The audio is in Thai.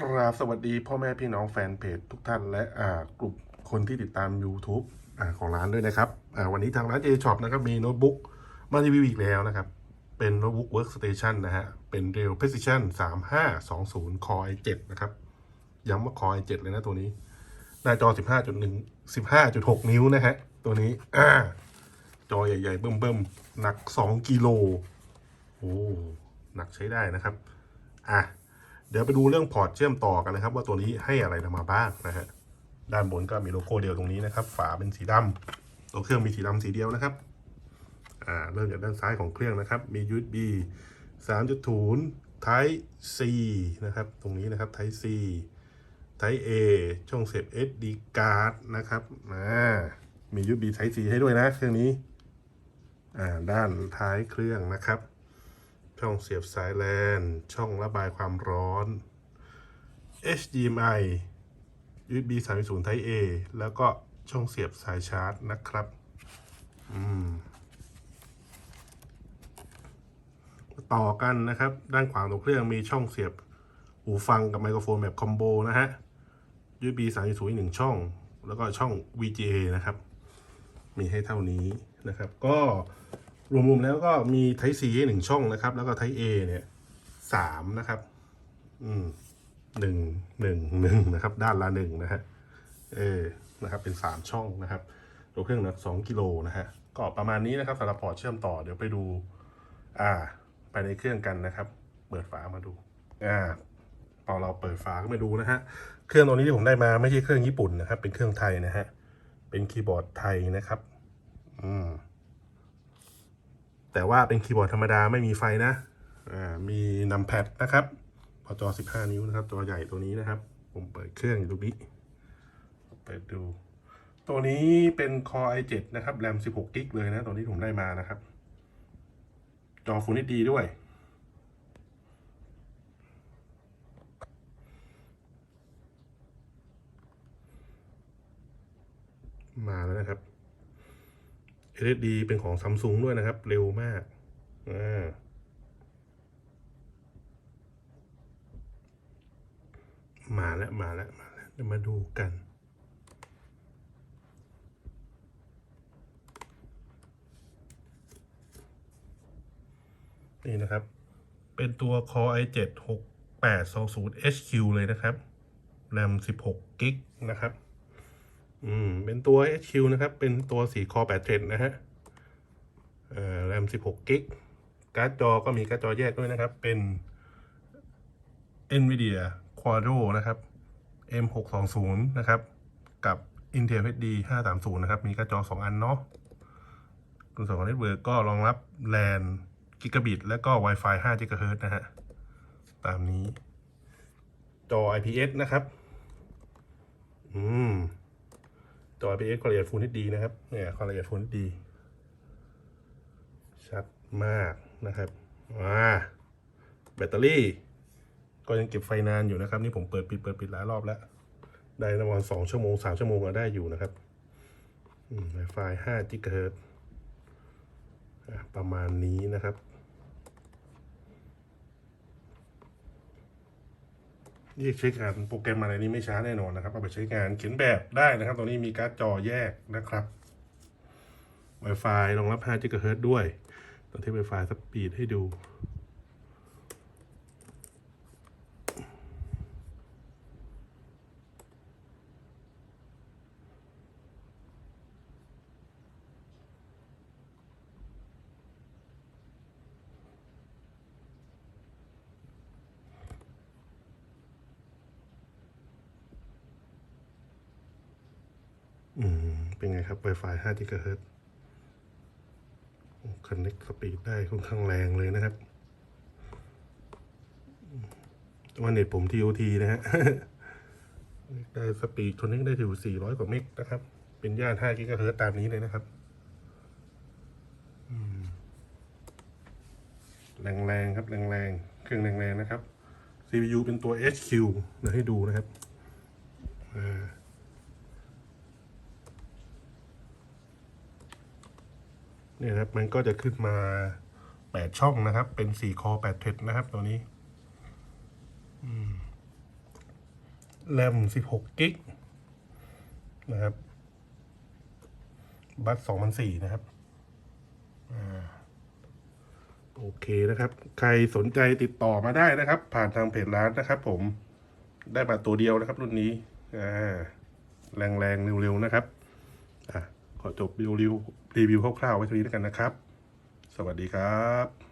กราบสวัสดีพ่อแม่พี่น้องแฟนเพจทุกท่านและอ่ากลุ่มคนที่ติดตาม YouTube อ่าของร้านด้วยนะครับอ่าวันนี้ทางร้าน J Shop นะครับมีโน้ตบุ๊กมารีวิวอีกแล้วนะครับ เป็นโน้ตบุ๊ก Workstation นะฮะ เป็น Dell Precision 3520 Core i7 นะครับ ย้ำว่า Core i7 เลยนะตัวนี้ หน้าจอ 15.1 15.6 นิ้วนะฮะ ตัวนี้อ่าจอใหญ่ๆ เบิ่มๆ หนัก 2 กิโลโอ้หนักใช้ได้นะครับ อะ เดี๋ยวไปดูเรื่องพอร์ตเชื่อมต่อกันนะครับ ว่าตัวนี้ให้อะไรมาบ้างนะฮะด้านบนก็มีโลโก้เดียวตรงนี้นะครับ ฝาเป็นสีดำตัวเครื่องมีสีดำสีเดียวนะครับอ่าเริ่มจากด้านซ้ายของเครื่องนะครับ มี USB 3.0 Type C นะครับ ตรงนี้นะครับ Type C Type A ช่องเสียบ SD card นะครับอ่ามี USB Type C ให้ด้วยนะเครื่องนี้อ่าด้านท้ายเครื่องนะครับ ช่องเสียบสายแลน ช่องระบายความร้อน HDMI USB 3.0 Type A แล้วก็ช่องเสียบสายชาร์จนะครับอืมต่อกันนะครับ ด้านขวาตัวเครื่องมีช่องเสียบหูฟังกับไมโครโฟนแบบคอมโบนะฮะ USB 3.0อีกหนึ่งช่อง แล้วก็ช่อง VGA นะครับ มีให้เท่านี้นะครับ ก็ รวมๆแล้วก็มี Type C หนึ่งช่องนะครับ แล้วก็ Type A เนี่ยสามนะครับ อืมหนึ่งหนึ่งหนึ่งนะครับ ด้านละหนึ่งนะฮะเออนะครับเป็นสามช่องนะครับตัวเครื่องหนักสองกิโลนะฮะก็ประมาณนี้นะครับสำหรับพอร์ตเชื่อมต่อเดี๋ยวไปดู อ่า ไปในเครื่องกันนะครับ เปิดฝามาดู อ่าพอเราเปิดฝาก็มาดูนะฮะเครื่องตัวนี้ที่ผมได้มาไม่ใช่เครื่องญี่ปุ่นนะครับ เป็นเครื่องไทยนะฮะเป็นคีย์บอร์ดไทยนะครับ อืม แต่ว่าเป็นคีย์บอร์ดธรรมดาไม่มีไฟนะอ่ามีนัมแพดนะครับ พอจอ 15 นิ้วนะครับ ตัวใหญ่ตัวนี้นะครับ ผมเปิดเครื่องอยู่ตรงนี้ เปิดดู ตัวนี้เป็น Core i7 นะครับ แรม 16กิกเลยนะ ตัวนี้ผมได้มานะครับ จอ Full HD ด้วย มาแล้วนะครับ SSD เป็นของซัมซุงด้วยนะครับ เร็วมากอ่ามาแล้วมาแล้วมาแล้วเดี๋ยวมาดูกัน นี่นะครับ เป็นตัว Core i7 6820 HQ เลยนะครับแรม16กิกนะครับ อืม เป็นตัว HQ นะครับ เป็นตัว4 Core 8 Thread นะฮะเอ่อแรม 16 กิก การ์ดจอก็มีการ์ดจอแยกด้วยนะครับ เป็น NVIDIA Quadro นะครับ M620 นะครับ กับ Intel HD 530 นะครับ มีการ์ดจอ 2 อันเนาะส่วนของเน็ตเวิร์กก็รองรับ LAN กิกะบิต และก็ Wi-Fi 5 GHz นะฮะ ตามนี้ จอ IPS นะครับ อืม จอ IPS ความละเอียด Full HD นะครับเนี่ยความละเอียด Full HD ชัดมากนะครับอ่าแบตเตอรี่ ก็ยังเก็บไฟนานอยู่นะครับ นี่ผมเปิดปิดเปิดปิดหลายรอบแล้ว ได้ประมาณสองชั่วโมงสามชั่วโมงก็ได้อยู่นะครับอืม Wi-Fi 5 GHz อะประมาณนี้นะครับ นี่ใช้งานโปรแกรมอะไรนี้ไม่ช้าแน่นอนนะครับ เอาไปใช้งานเขียนแบบได้นะครับ ตรงนี้มีการ์ดจอแยกนะครับ Wi-Fi รองรับ5 GHz ด้วยตอนที่ Wi-Fi สปีดให้ดู อืม เป็นไงครับ Wi-Fi 5 GHz คอนเน็กสปีดได้ค่อนข้างแรงเลยนะครับว่าเน็ตผม TOT นะฮะได้สปีดคอนเน็กได้ถึง 400 กว่าเมกนะครับ เป็นย่าน5 GHz ตามนี้เลยนะครับอืมแรงๆ ครับ แรงๆ เครื่องแรงๆ นะครับ CPU เป็นตัว HQ เดี๋ยวให้ดูนะครับ อ่า เนี่ยครับมันก็จะขึ้นมา 8 ช่องนะครับ เป็น 4 คอ 8 เทรดนะครับตัวนี้แรม 16 กิกนะครับ บัต2004นะครับอโอเคนะครับ ใครสนใจติดต่อมาได้นะครับ ผ่านทางเพจร้านนะครับ ผมได้มาตัวเดียวนะครับ รุ่นนี้แรงแรงๆเร็วๆนะครับ อะ ขอจบรีวิวรีวิวคร่าวๆไว้เท่านี้แล้วกันนะครับ สวัสดีครับ